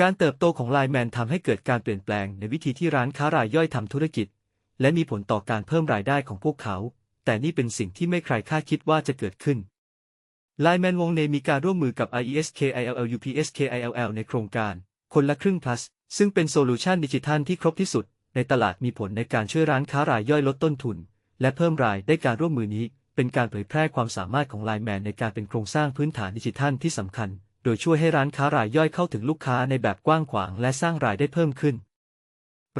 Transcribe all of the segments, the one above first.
การเติบโตของไลแมนทำให้เกิดการเปลี่ยนแปลงในวิธีที่ร้านค้ารายย่อยทำธุรกิจ และมีผลต่อการเพิ่มรายได้ของพวกเขา แต่นี่เป็นสิ่งที่ไม่ใครคาดคิดว่าจะเกิดขึ้นไลแมนวงในมีการร่วมมือกับ IESKILL UPSKILL ในโครงการ คนละครึ่ง plus ซึ่งเป็นโซลูชันดิจิทัลที่ครบที่สุด ในตลาดมีผลในการช่วยร้านค้ารายย่อยลดต้นทุน และเพิ่มรายได้การร่วมมือนี้ เป็นการเผยแพร่ความสามารถของไลแมนในการเป็นโครงสร้างพื้นฐานดิจิทัลที่สำคัญ โดยช่วยให้ร้านค้ารายย่อยเข้าถึงลูกค้าในแบบกว้างขวางและสร้างรายได้เพิ่มขึ้น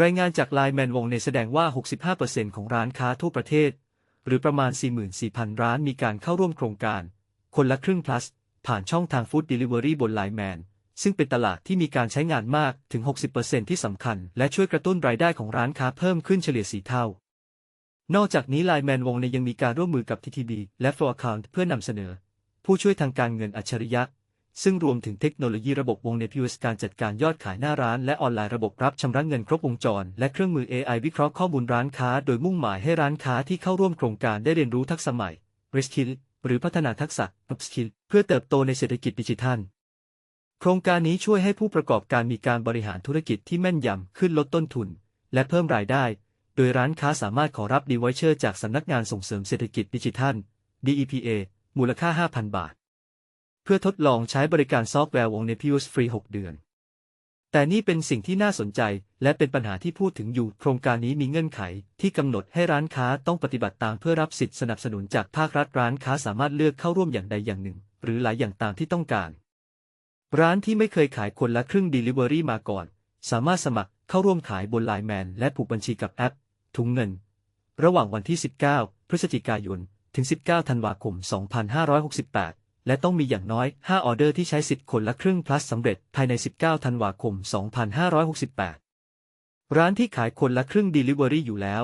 รายงานจากไลแมนวงในแสดงว่า 65%ของร้านค้าทั่วประเทศ หรือประมาณ 44,000 ร้านมีการเข้าร่วมโครงการ คนละครึ่ง plus ผ่านช่องทางฟู้ดเดลิเวอรี่บนไลแมนซึ่งเป็นตลาดที่มีการใช้งานมากถึง 60%ที่สำคัญ และช่วยกระตุ้นรายได้ของร้านค้าเพิ่มขึ้นเฉลี่ยสีเท่า นอกจากนี้ไลแมนวงในยังมีการร่วมมือกับ TTB และ Flow Account เพื่อนำเสนอ ผู้ช่วยทางการเงินอัจฉริยะ ซึ่งรวมถึงเทคโนโลยีระบบวงในพิวสการจัดการยอดขายหน้าร้านและออนไลน์ระบบรับชำระเงินครบวงจร และเครื่องมือ AI วิเคราะห์ข้อมูลร้านค้า โดยมุ่งหมายให้ร้านค้าที่เข้าร่วมโครงการได้เรียนรู้ทักษะใหม่ Reskill หรือพัฒนาทักษะ Upskill เพื่อเติบโตในเศรษฐกิจดิจิทัล โครงการนี้ช่วยให้ผู้ประกอบการมีการบริหารธุรกิจที่แม่นยำขึ้นลดต้นทุน และเพิ่มรายได้ โดยร้านค้าสามารถขอรับดีไวเชอร์จากสำนักงานส่งเสริมเศรษฐกิจดิจิทัล DEPA มูลค่า 5,000 บาท เพื่อทดลองใช้บริการซอฟต์แวร์วงในพิวสฟรี 6 เดือน แต่นี่เป็นสิ่งที่น่าสนใจและเป็นปัญหาที่พูดถึงอยู่ โครงการนี้มีเงื่อนไขที่กำหนดให้ร้านค้าต้องปฏิบัติตามเพื่อรับสิทธิสนับสนุนจากภาครัฐร้านค้าสามารถเลือกเข้าร่วมอย่างใดอย่างหนึ่ง หรือหลายอย่างตามที่ต้องการ ร้านที่ไม่เคยขายคนละครึ่ง Delivery มาก่อน สามารถสมัครเข้าร่วมขายบนไลน์แมนและผูกบัญชีกับแอป ถุงเงิน ระหว่างวันที่ 19 พฤศจิกายน ถึง 19 ธันวาคม 2568 และต้องมีอย่างน้อย 5 ออเดอร์ที่ใช้สิทธิ์คนละครึ่ง plus สำเร็จภายใน 19 ธันวาคม 2568 ร้านที่ขายคนละครึ่ง Delivery อยู่แล้ว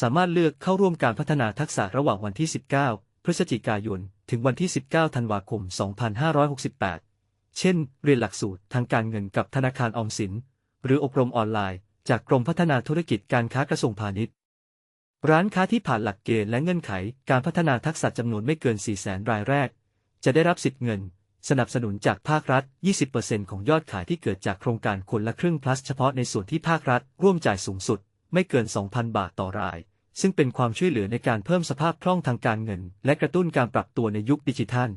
สามารถเลือกเข้าร่วมการพัฒนาทักษะระหว่างวันที่ 19 พฤศจิกายน ถึงวันที่ 19 ธันวาคม 2568 เช่น เรียนหลักสูตรทางการเงินกับธนาคารออมสิน หรืออบรมออนไลน์ จากกรมพัฒนาธุรกิจการค้ากระทรวงพาณิชย์ร้านค้าที่ผ่านหลักเกณฑ์และเงื่อนไข การพัฒนาทักษะจำนวนไม่เกิน 400,000 รายแรก จะได้รับสิทธิ์เงิน สนับสนุนจากภาครัฐ 20%ของยอดขายที่เกิดจากโครงการคนละครึ่ง plus เฉพาะในส่วนที่ภาครัฐร่วมจ่ายสูงสุด ไม่เกิน 2,000 บาทต่อราย ซึ่งเป็นความช่วยเหลือในการเพิ่มสภาพคล่องทางการเงิน และกระตุ้นการปรับตัวในยุคดิจิทัล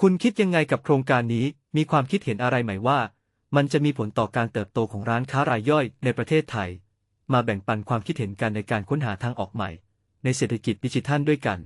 คุณคิดยังไงกับโครงการนี้ มีความคิดเห็นอะไรไหมว่า มันจะมีผลต่อการเติบโตของร้านค้ารายย่อยในประเทศไทย มาแบ่งปันความคิดเห็นกันในการค้นหาทางออกใหม่ ในเศรษฐกิจดิจิทัลด้วยกัน